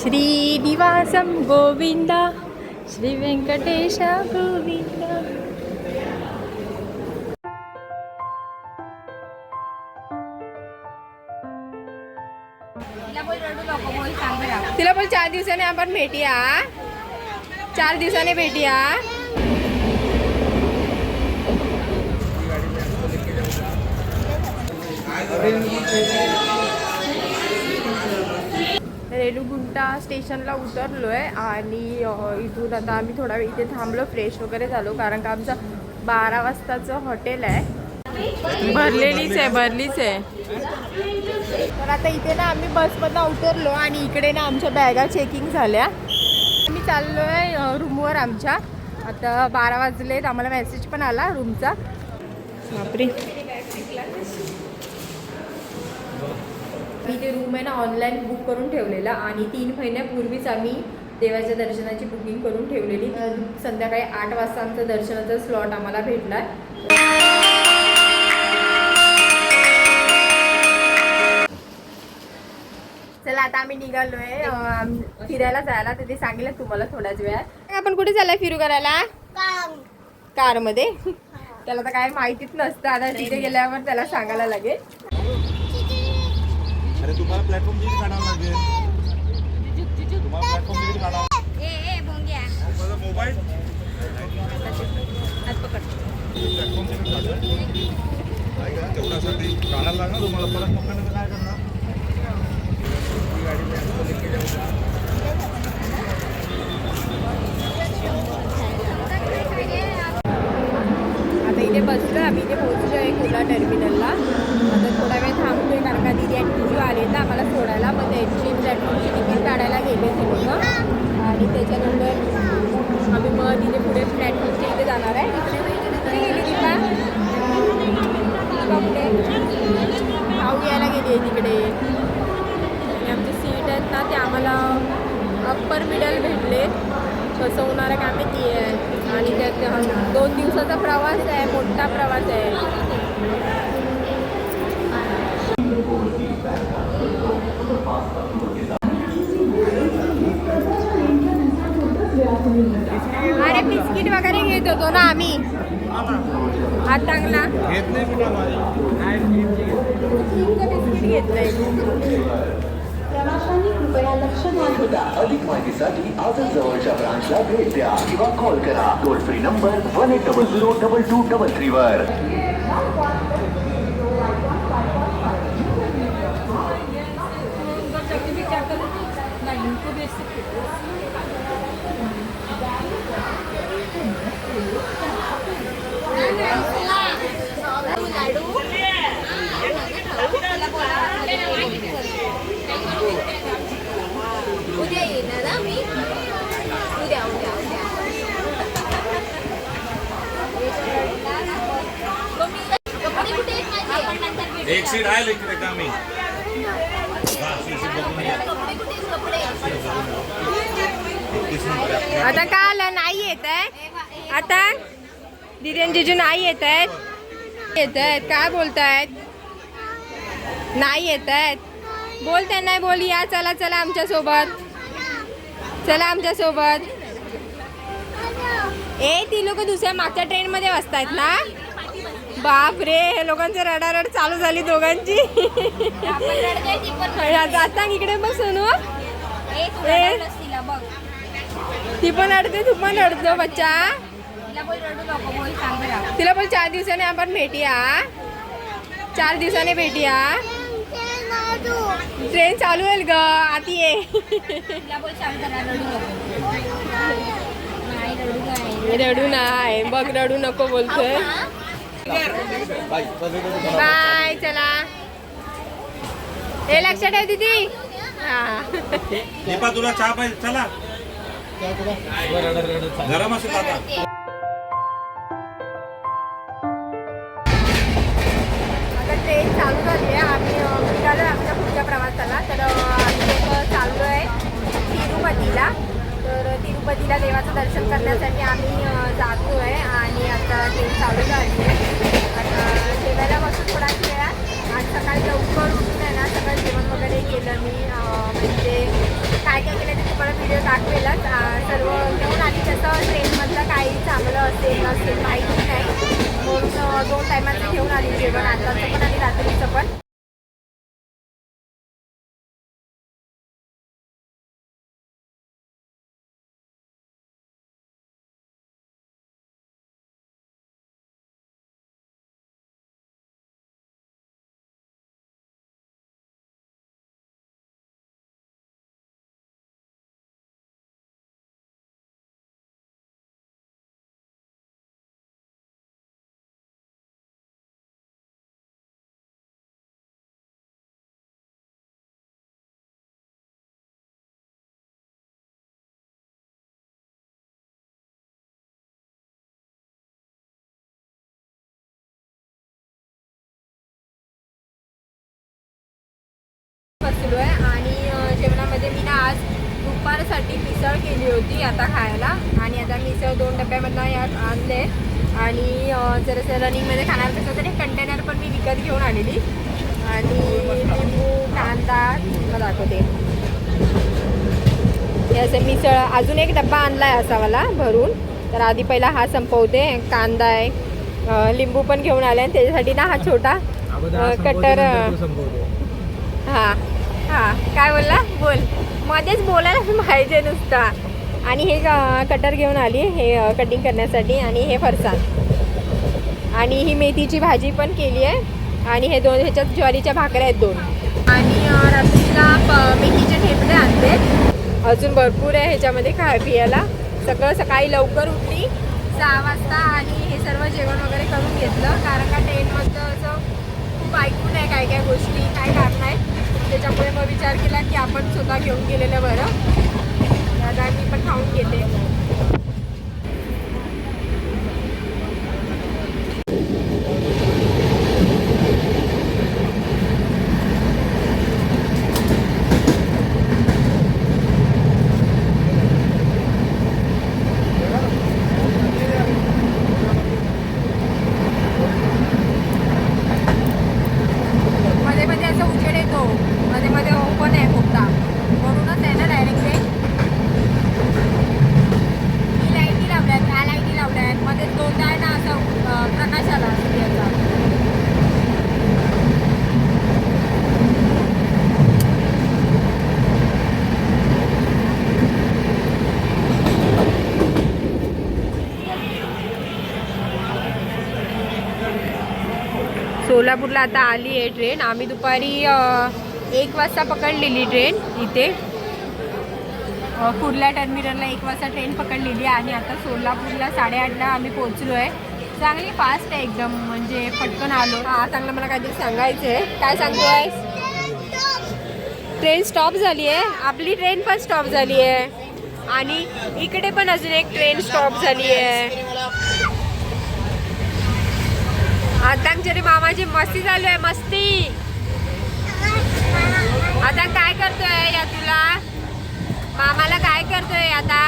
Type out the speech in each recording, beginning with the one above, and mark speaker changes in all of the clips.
Speaker 1: श्रीनिवासं गोविन्द श्रीवेङ्कटेश गोविन्द। तिला बोल चार दिवसाने आपण भेटूया. चार दिवसाने भेटूया. रेणुगुंटा स्टेशनला उतरलो आहे आणि इथून आता आम्ही थोडा वेळ इथे थांबलो फ्रेश वगैरे झालो कारण का आमचं बारा वाजताचं हॉटेल आहे. भरलेलीच आहे भरलीच आहे. तर आता इथे ना आम्ही बसमधनं उतरलो आणि इकडे ना आमच्या बॅगा चेकिंग झाल्या. आम्ही चाललो आहे रूमवर आमच्या. आता बारा वाजलेत आम्हाला मेसेज पण आला रूमचा बापरे. मी ते रूम आहे ना ऑनलाईन बुक करून ठेवलेला आणि तीन महिन्यापूर्वीच आम्ही देवाच्या दर्शनाची बुकिंग करून ठेवलेली. संध्याकाळी आठ वाजता आमचं दर्शनाचा स्लॉट आम्हाला भेटला चला आता आम्ही निघालोय. फिरायला जायला. तर ते सांगितलं तुम्हाला थोड्याच वेळात. आपण कुठे चाललाय फिरू करायला? कार. मध्ये त्याला तर काय माहितीच नसतं. आता तिथे गेल्यावर त्याला सांगायला लागेल.
Speaker 2: अरे तुम्हाला प्लॅटफॉर्म तिकीट काढावं लागेल. तुम्हाला प्लॅटफॉर्म तिकीट काढावं माझा मोबाईल प्लॅटफॉर्म तिकीट काय करा काढायला लागणार तुम्हाला. परत नंतर काय करणार? गाडी
Speaker 1: पोहोचलो आम्ही इथे पोहोचलो आहे कुला टर्मिनलला आता थोडा वेळ थांबतोय कारण का दिदी आणि तुझी आले तर आम्हाला सोडायला मग त्यांची प्लॅटफॉर्मची तिकीट काढायला गेले ते लोक. आणि त्याच्यानंतर आम्ही मग तिथे पुढे प्लॅटफॉर्मच्या इथे जाणार आहे. कुठे गेली तिला कुठे भाऊ यायला गेली आहे तिकडे. आमची सीट आहेत ना ते आम्हाला अप्पर मिडल भेटले कसं होणार आहे काय माहिती आहे. आणि त्यात दोन दिवसाचा प्रवास आहे मोठा प्रवास आहे. अरे बिस्किट वगैरे घेत होतो ना आम्ही. हात चांगला.
Speaker 2: घेत नाही
Speaker 1: बिस्किट घेतलंय
Speaker 3: प्रवाशांनी कृपया लक्ष द्याल अधिक माहितीसाठी आजच जवळच्या ब्रांचला भेट द्या किंवा कॉल करा toll free number one eight double zero double two double three वर
Speaker 4: उद्या आहेत? कपडे
Speaker 2: तीस नंबर आहे.
Speaker 1: आता का आलं? नाही येत आहे. आता दिदी जिजू नाही येत आहेत. येत आहेत. काय बोलतायत? नाही येत आहेत. बोल त्यांना बोल या. चला चला आमच्यासोबत. चला आमच्यासोबत. ए ती लोक दुसऱ्या मागच्या ट्रेनमध्ये बसतायत ना? बाप रे हे लोकांचं रडारड चालू झाली दोघांची.
Speaker 4: आपण रडतोय ती पण
Speaker 1: आता इकडे बघ सोनू
Speaker 4: ए, तू
Speaker 1: पण रडते तू पण रडतो बच्चा.
Speaker 4: तिला बोल
Speaker 1: चार दिवसाने आपण भेटूया. चार दिवसाने भेटूया. ट्रेन चालू होईल ग आती ये.
Speaker 4: रडू नाही
Speaker 1: बघ रडू नको बोलतोय. बाय चला. हे लक्षात ठेव दीदी? हा.
Speaker 2: तुला चहा पाहिजे चला. गरम असेल आता.
Speaker 1: आता ट्रेन चालू झाली आहे. आम्ही निघालो आमच्या पुढच्या प्रवासाला. तर अ, आम्ही एक चाललो आहे तिरुपतीला. तर तिरुपतीला देवाचं दर्शन करण्यासाठी आम्ही जातो आहे. आणि आता ट्रेन चालू झाली आहे. जेवायला बसू थोड्याच वेळात आज सकाळी लवकर उठून आहे ना सगळं जेवण वगैरे केलं मी. म्हणजे काय काय केलं व्हिडिओ दाखवेलच. सर्व घेऊन आली तसं ट्रेनमधलं काही चांगलं असेल असेल माहिती नाही. म्हणून दोन टायमाचं घेऊन आली जेवण. आताचं पण आणि रात्रीचं पण. दुपारसाठी मिसळ केली होती आता खायला. आणि आता मिसळ दोन डब्यामधनं यात आणले. आणि अ, जरासं रनिंगमध्ये खाणार कसं तर कंटेनर पण मी विकत घेऊन आलेली आणि लिंबू कांदा दाखवते. हे असं मिसळ अजून एक डब्बा आणला आहे असावाला भरून. तर आधी पहिला हा संपवते. कांदा आहे. लिंबू पण घेऊन आले आणि त्याच्यासाठी ना हा छोटा कटर हा हा. काय बोलला? बोल. मध्येच बोलायला पाहिजे नुसता. आणि हे कटर घेऊन आली हे कटिंग करण्यासाठी आणि हे फरसाण. आणि ही मेथीची भाजी पण केली आहे. आणि हे दोन ह्याच्यात ज्वारीच्या भाकऱ्या आहेत दोन. आणि रात्रीला मेथीचे ठेपले आणते. अजून भरपूर आहे ह्याच्यामध्ये खाय पियाला. सगळं सकाळी लवकर उठली सहा वाजता आणि हे सर्व जेवण वगैरे करून घेतलं. कारण का ट्रेनमधलं असं खूप ऐकून आहे काय काय गोष्टी काय कारण आहे. त्याच्यामुळे मग विचार केला की आपण स्वतः घेऊन गेलेलं बरं. आता मी पण खाऊन घेते मध्ये मध्ये असं उजेड येतो मध्ये मध्ये ओपन आहे फुकटा म्हणूनच आहे ना डायरेक्ट ते ही लाईटी लावल्यात ह्या लाईटी लावल्यात मध्ये दोनदा आहे ना असं अं, प्रकाश आला सूर्याचा सोलापूरला आता आली आहे ट्रेन. आम्ही दुपारी एक वाजता पकडलेली ट्रेन इथे. कुर्ला टर्मिनलला एक वाजता ट्रेन पकडलेली आणि आता सोलापूरला साडेआठला आम्ही पोहोचलो आहे चांगली फास्ट आहे एकदम म्हणजे पटकन आलो. हा चांगलं मला काहीतरी सांगायचं आहे काय सांगतोय? ट्रेन स्टॉप झाली आहे. आपली ट्रेन पण स्टॉप झाली आहे. आणि इकडे पण अजून एक ट्रेन स्टॉप झाली आहे. आता जरी मामाची मस्ती चालू आहे मस्ती. आता काय करतोय या तुला? मामाला काय करतोय आता?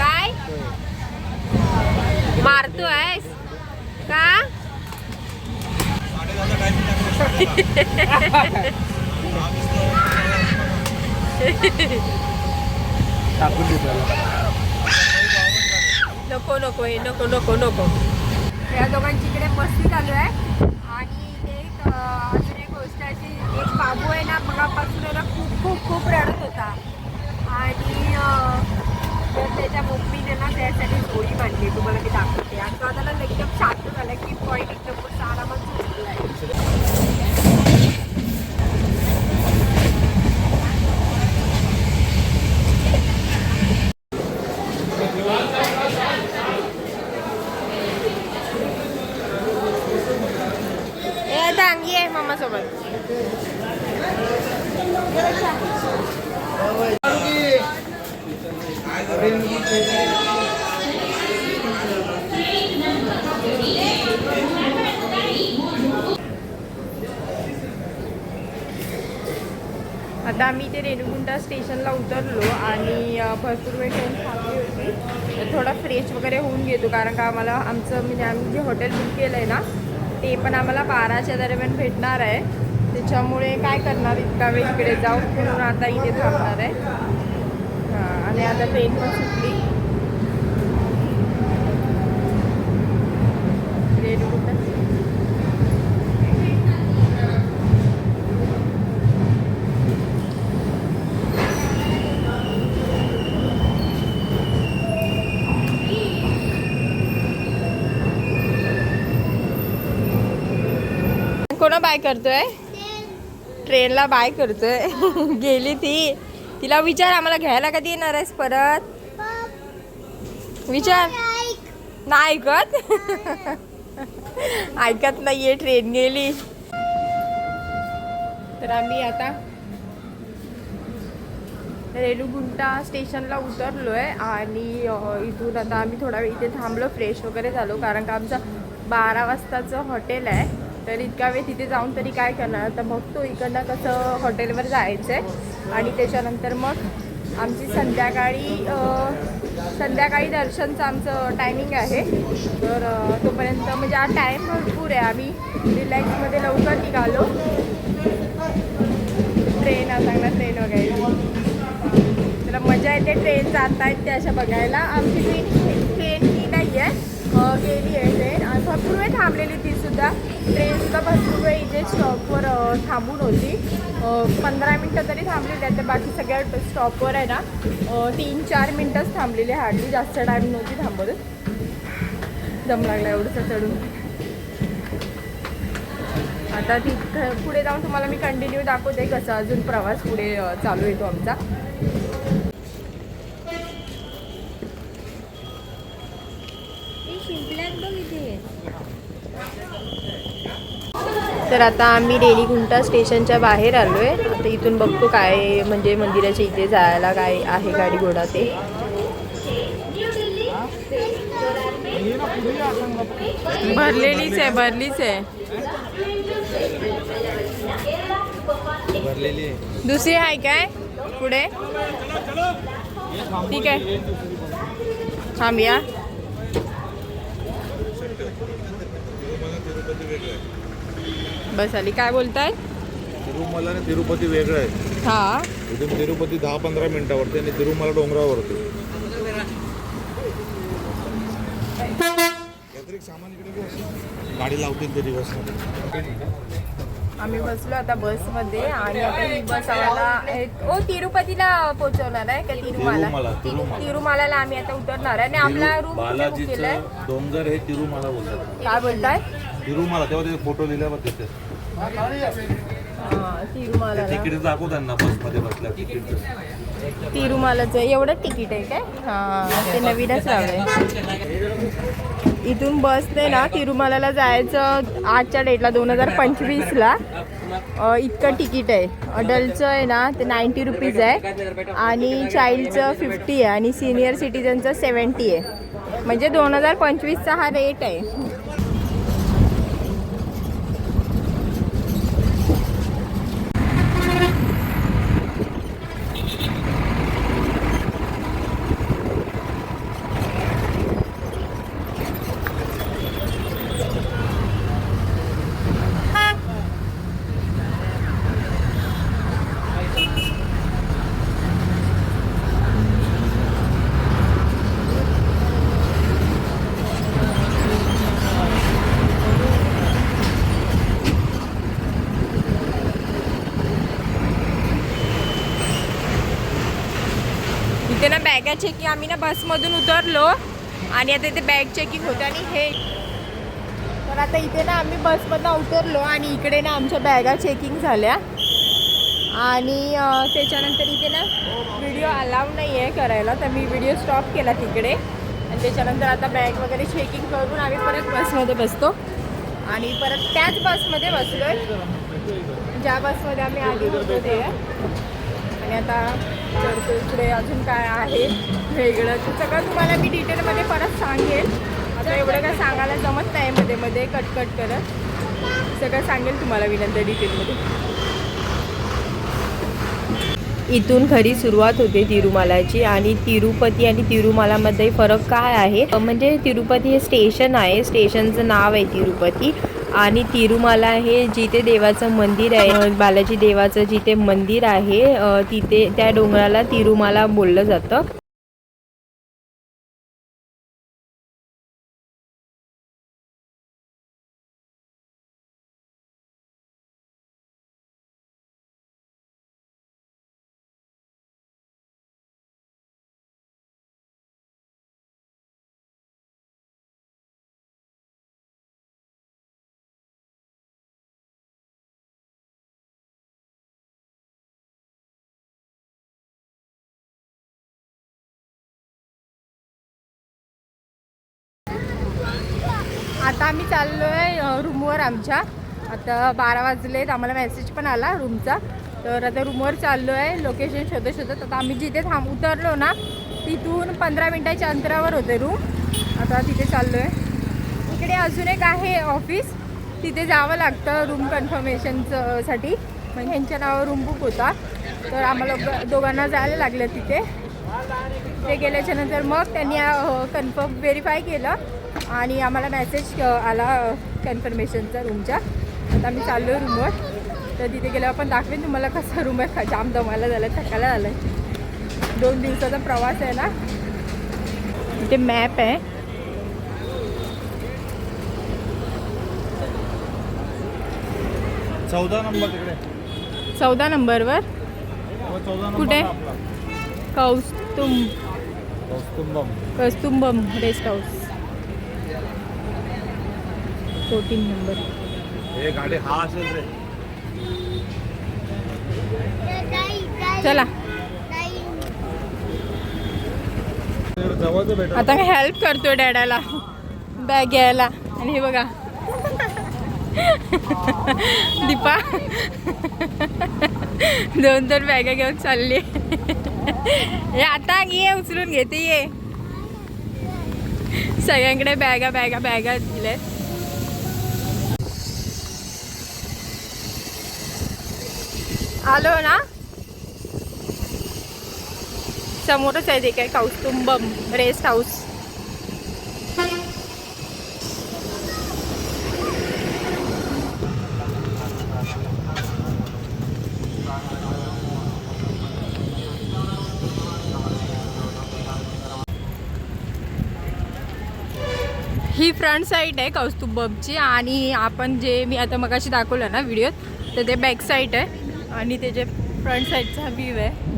Speaker 1: काय? मारतोय का? नको नको नको नको नको. या दोघांची इकडे मस्ती चालू आहे. आणि एक अजून एक गोष्ट अशी एक बाबू आहे ना मगापासून आहे खूप खूप खूप रडत होता. आणि त्याच्या मम्मीने ना त्यासाठी गोळी बांधली तुम्हाला मी दाखवते. आणि तो आता ना एकदम शांत झालं की पॉईंट एकदम मस्त आरामात झोपला आहे ए आता अंगी आहे मामा सोबत आता आम्ही इथे रेणुगुंटा स्टेशनला उतरलो आणि भरपूर वेळ ट्रेन थांबली होती. तर थोडा फ्रेश वगैरे होऊन घेतो कारण का आम्हाला आमचं म्हणजे आम्ही जे हॉटेल बुक केलं आहे ना ते पण आम्हाला बाराच्या दरम्यान भेटणार आहे. त्याच्यामुळे काय करणार इतका वेळ इकडे जाऊन म्हणून आता इथे थांबणार आहे. हां आणि आता ट्रेन पण सुटली रेणुगुंटा कोणा बाय करतोय? ट्रेनला बाय करतोय. गेली ती. तिला विचार आम्हाला घ्यायला कधी येणार आहेस परत? विचार. नाही ऐकत? ऐकत नाहीये ट्रेन गेली. तर आम्ही आता रेणुगुंटा स्टेशनला उतरलोय आणि इथून आता आम्ही थोडा वेळ इथे थांबलो फ्रेश वगैरे झालो कारण का आमचं बारा वाजताचं हॉटेल आहे. तर इतका वेळ तिथे जाऊन तरी काय करणार? तर बघतो इकडनं कसं हॉटेलवर जायचं आहे आणि त्याच्यानंतर मग आमची संध्याकाळी संध्याकाळी दर्शनचं आमचं टायमिंग आहे. तर तोपर्यंत म्हणजे आज टाईम भरपूर आहे. आम्ही रिलॅक्समध्ये लवकर निघालो. ट्रेन आहे चांगला ट्रेन वगैरे. तर मजा येते ट्रेन जात आहेत ते अशा बघायला. आमची ट्रेन ट्रेन ही नाही आहे गेली आहे. भरपूर वेळ थांबलेली ती सुद्धा. ट्रेनसुद्धा भरपूर वेळ इथे स्टॉपवर थांबून होती. पंधरा मिनटं तरी थांबलेली आहे तर बाकी सगळ्या स्टॉपवर आहे ना तीन चार मिनटंच थांबलेली आहे. हार्डली जास्त टाईम नव्हती थांबवत दम लागला एवढंसं चढून. आता ती पुढे जाऊन तुम्हाला मी कंटिन्यू दाखवते कसं अजून प्रवास पुढे चालू येतो आमचा
Speaker 4: शिंपल्यात बघ इथे
Speaker 1: तर आता आम्ही रेणीगुंटा स्टेशनच्या बाहेर आलो आहे आता इथून बघतो काय म्हणजे मंदिराच्या इथे जायला काय आहे गाडी घोडा ते. भरलेलीच आहे भरलीच आहे. दुसरी आहे काय? पुढे? ठीक आहे. थांबूया. बस आली. काय बोलताय?
Speaker 2: तिरुमला आणि तिरुपती वेगळं आहे.
Speaker 1: हा.
Speaker 2: इथून तिरुपती दहा पंधरा मिनिटावरती आणि तिरुमला डोंगरावरती. काहीतरी सामान इकडे घे. गाडी लावतील ते दिवसमध्ये
Speaker 1: आम्ही बसलो आता बसमध्ये आणि आता ही बस आम्हाला एक- ओ तिरुपतीला पोहोचवणार आहे का तिरुमाला?
Speaker 2: तिरुमाला,
Speaker 1: आम्ही आता उतरणार आहे आणि आपला रूम केलाय
Speaker 2: बालाजीचं डोंगर हे तिरुमाला बोलतात.
Speaker 1: काय बोलताय?
Speaker 2: तिरुमाला तेव्हा तिथे फोटो लिहिल्यावर तिथे. तिकीट दाखव त्यांना बसमध्ये बसल्या तिकीट.
Speaker 1: तिरुमालाचं एवढं तिकीट आहे काय? हा ते नवीनच लावलंय इथून बसने ना तिरुमालाला जायचं आजच्या डेटला दोन हजार पंचवीसला. इतकं तिकीट आहे. अडल्टचं आहे ना ते नाईंटी रुपीज आहे. आणि चाइल्डचं फिफ्टी आहे. आणि सिनियर सिटीजनचं सेवन्टी आहे. म्हणजे दोन हजार पंचवीसचा हा रेट आहे. इथे चेकिंग आम्ही ना बसमधून उतरलो आणि आता इथे बॅग चेकिंग होतं आणि हे तर आता इथे ना आम्ही बसमधनं उतरलो आणि इकडे ना आमच्या बॅगा चेकिंग झाल्या. आणि त्याच्यानंतर इथे ना व्हिडिओ अलाव नाही आहे करायला तर मी व्हिडिओ स्टॉप केला तिकडे. आणि त्याच्यानंतर आता बॅग वगैरे चेकिंग करून आम्ही परत बसमध्ये बसतो. आणि परत त्याच बसमध्ये बसलोय. ज्या बसमध्ये आम्ही आधी होतो ते. आणि आता इकडे अजून काय आहे वेगळं. ते सगळं तुम्हाला मी डिटेलमध्ये परत सांगेल आता एवढं काय सांगायला जमत नाही मध्ये मध्ये कट कट करत. सगळं सांगेल तुम्हाला मी नंतर डिटेलमध्ये इथून खरी सुरुवात होते तिरुमालाची आणि तिरुपती आणि तिरुमालामध्ये फरक काय आहे? म्हणजे तिरुपती हे स्टेशन आहे. स्टेशनचं नाव आहे तिरुपती. आणि तिरुमाला हे जिथे देवाचं मंदिर आहे बालाजी देवाचं जिथे मंदिर आहे तिथे त्या डोंगराला तिरुमाला बोललं जातं. चाललो आहे रूमवर आमच्या. आता बारा वाजलेत आम्हाला मेसेज पण आला रूमचा तर आता रूमवर चाललो आहे लोकेशन शोधत शोधत. आता आम्ही जिथे थांब उतरलो ना तिथून पंधरा मिनटाच्या अंतरावर होते रूम आता तिथे चाललो आहे इकडे अजून एक आहे ऑफिस तिथे जावं लागतं रूम कन्फमेशनचंसाठी मग ह्यांच्या नावावर रूम बुक होता. तर आम्हाला दोघांना जायला लागलं तिथे. ते गेल्याच्यानंतर मग त्यांनी कन्फर्म व्हेरीफाय केलं. आणि आम्हाला मेसेज आला कन्फर्मेशनचा रूमच्या आता आम्ही चाललो आहे रूमवर तर तिथे गेल्यावर आपण दाखवेन तुम्हाला कसा रूम आहे. जाम दमायला झालं थकायला झालं आहे दोन दिवसाचा प्रवास आहे ना. इथे मॅप आहे.
Speaker 2: चौदा नंबर तिकडे.
Speaker 1: चौदा नंबरवर.
Speaker 2: हो,
Speaker 1: कुठे?
Speaker 2: आपला.
Speaker 1: Kaustubham
Speaker 2: Kaustubham.
Speaker 1: Kaustubham rest house. Fourteen number.
Speaker 2: हे गाडी हा असेल रे.
Speaker 1: चला. आता मी हेल्प करतोय डॅडाला. बॅग घ्यायला. आणि हे बघा. दीपा. दोन दोन बॅगा घेऊन चालली हे आता ये उचलून घेते ये. सगळ्यांकडे बॅगा बॅगा बॅगा दिले आलो ना? समोरच आहे ते काय कौस्तुंबम रेस्ट हाऊस. ही फ्रंट साईड आहे कौस्तुंबमची आणि आपण जे मी आता मगाशी दाखवलं ना व्हिडिओत तर ते बॅक साईड आहे. आणि ते जे फ्रंट साईडचा व्ह्यू आहे.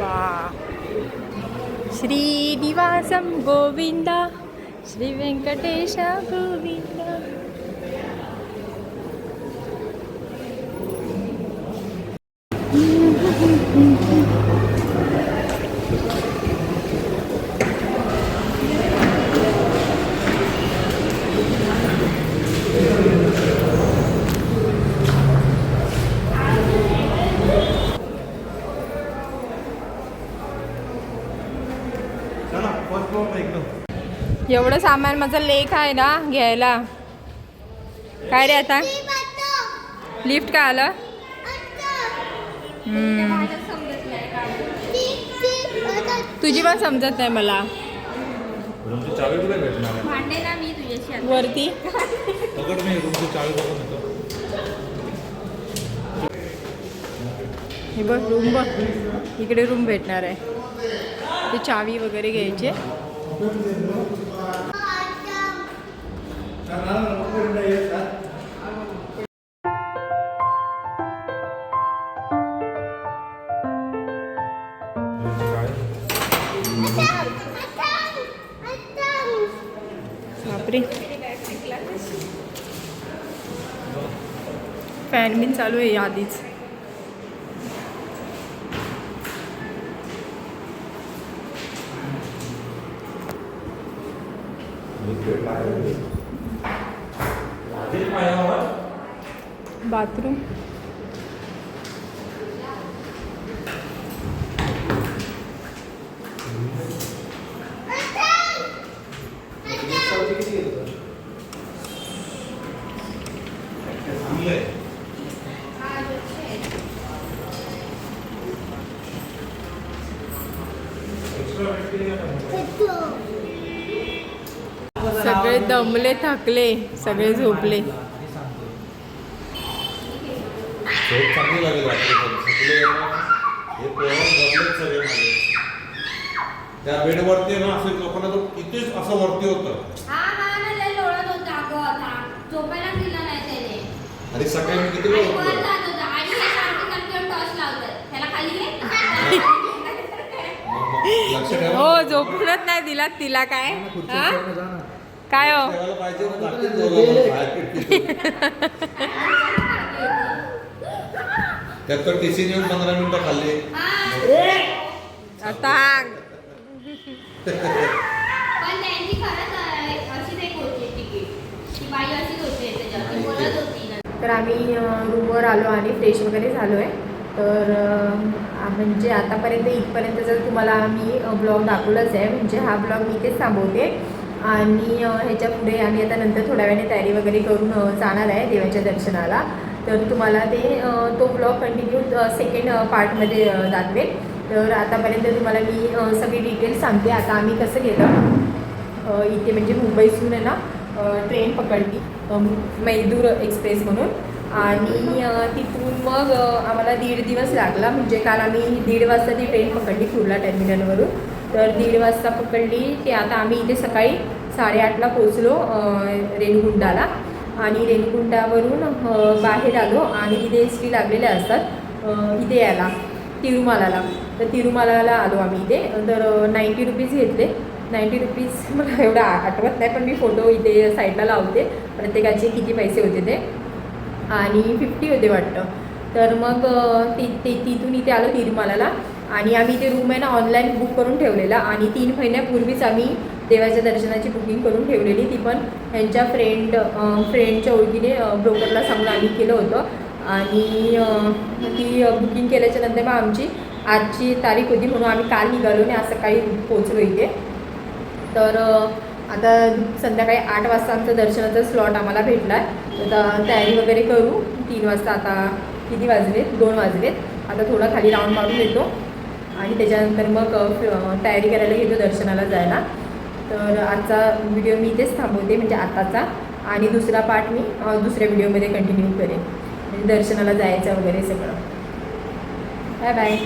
Speaker 1: वा श्रीनिवासं गोविन्द श्रीवेङ्कटेश गोविन्द. एवढं सामान माझा लेख आहे ना घ्यायला. काय रे आता? लिफ्ट काय आलं? तुझी पण समजत नाही मला. वरती? हे बघ रूम बघ. इकडे रूम भेटणार आहे. ते चावी वगैरे घ्यायचे. बापरे फॅन बिन चालू आहे आधीच बाथरूम सगळे दमले थकले सगळे झोपले.
Speaker 2: झोप चांगली लागेल रात्री ना. हे पोरं बसलेत सगळे माझे. त्या बेडवरती ना असं लोकांना तो कितीच असं वरती होतं.
Speaker 4: ना लय लोळत होता अगं आता. झोपायला दिलं नाही त्याने.
Speaker 2: आणि सकाळी मी किती वेळ उठलो?
Speaker 4: जात होता. आणि हे
Speaker 1: झोपूनच नाही दिला तिला काय? काय हो?
Speaker 2: पाहिजे
Speaker 4: होती त्याच्यावर. ती बोलत होती ना.
Speaker 1: तर आम्ही रूमवर आलो आणि फ्रेश वगैरे झालो आहे तर म्हणजे आतापर्यंत इथपर्यंत जर तुम्हाला मी ब्लॉग दाखवलाच आहे म्हणजे हा ब्लॉग मी इथेच थांबवते. आणि ह्याच्या पुढे आम्ही आता नंतर थोड्या वेळाने तयारी वगैरे करून जाणार आहे देवाच्या दर्शनाला. तर तुम्हाला ते तो ब्लॉग कंटिन्यू सेकंड पार्टमध्ये दाखवेल. तर आतापर्यंत तुम्हाला मी सगळी डिटेल्स सांगते. आता आम्ही कसं गेलं? इथे म्हणजे मुंबईतून आहे ना ट्रेन पकडली मैदूर एक्सप्रेस म्हणून. आणि तिथून मग आम्हाला दीड दिवस लागला. म्हणजे काल आम्ही दीड वाजता ती ट्रेन पकडली कुर्ला टर्मिनलवरून तर दीड वाजता पकडली. ते आता आम्ही इथे सकाळी साडेआठला पोचलो रेणगुंडाला आणि रेणीगुंडावरून बाहेर आलो आणि तिथे एस टी लागलेल्या असतात इथे यायला तिरुमालाला. तर तिरुमालाला आलो आम्ही इथे. तर नाईंटी रुपीज घेतले. नाईंटी रुपीज मला एवढा आठवत नाही पण मी फोटो इथे साईडला लावते. प्रत्येकाचे किती पैसे होते ते. आणि फिफ्टी होते वाटतं. तर मग ति ते तिथून इथे आलो तिरुमालाला. आणि आम्ही ते रूम आहे ना ऑनलाईन बुक करून ठेवलेला. आणि तीन महिन्यापूर्वीच आम्ही देवाच्या दर्शनाची बुकिंग करून ठेवलेली. ती पण ह्यांच्या फ्रेंड फ्रेंडच्या ओळखीने ब्रोकरला सांगून आम्ही केलं होतं. आणि ती बुकिंग केल्याच्यानंतर मग आमची आजची तारीख होती म्हणून आम्ही काल निघालो आणि आज सकाळी पोचलो इथे. तर आता संध्याकाळी आठ वाजता आमचं दर्शनाचा स्लॉट आम्हाला भेटला आहे आता तयारी वगैरे करू. तीन वाजता आता किती वाजलेत? दोन वाजलेत. आता थोडा खाली राऊंड मारून येतो. आणि त्याच्यानंतर मग तयारी करायला घेतो दर्शनाला जायला. तर आजचा व्हिडिओ मी इथेच थांबवते म्हणजे आताचा. आणि दुसरा पार्ट मी दुसऱ्या व्हिडिओमध्ये कंटिन्यू करेन. म्हणजे दर्शनाला जायचं वगैरे सगळं. Bye bye.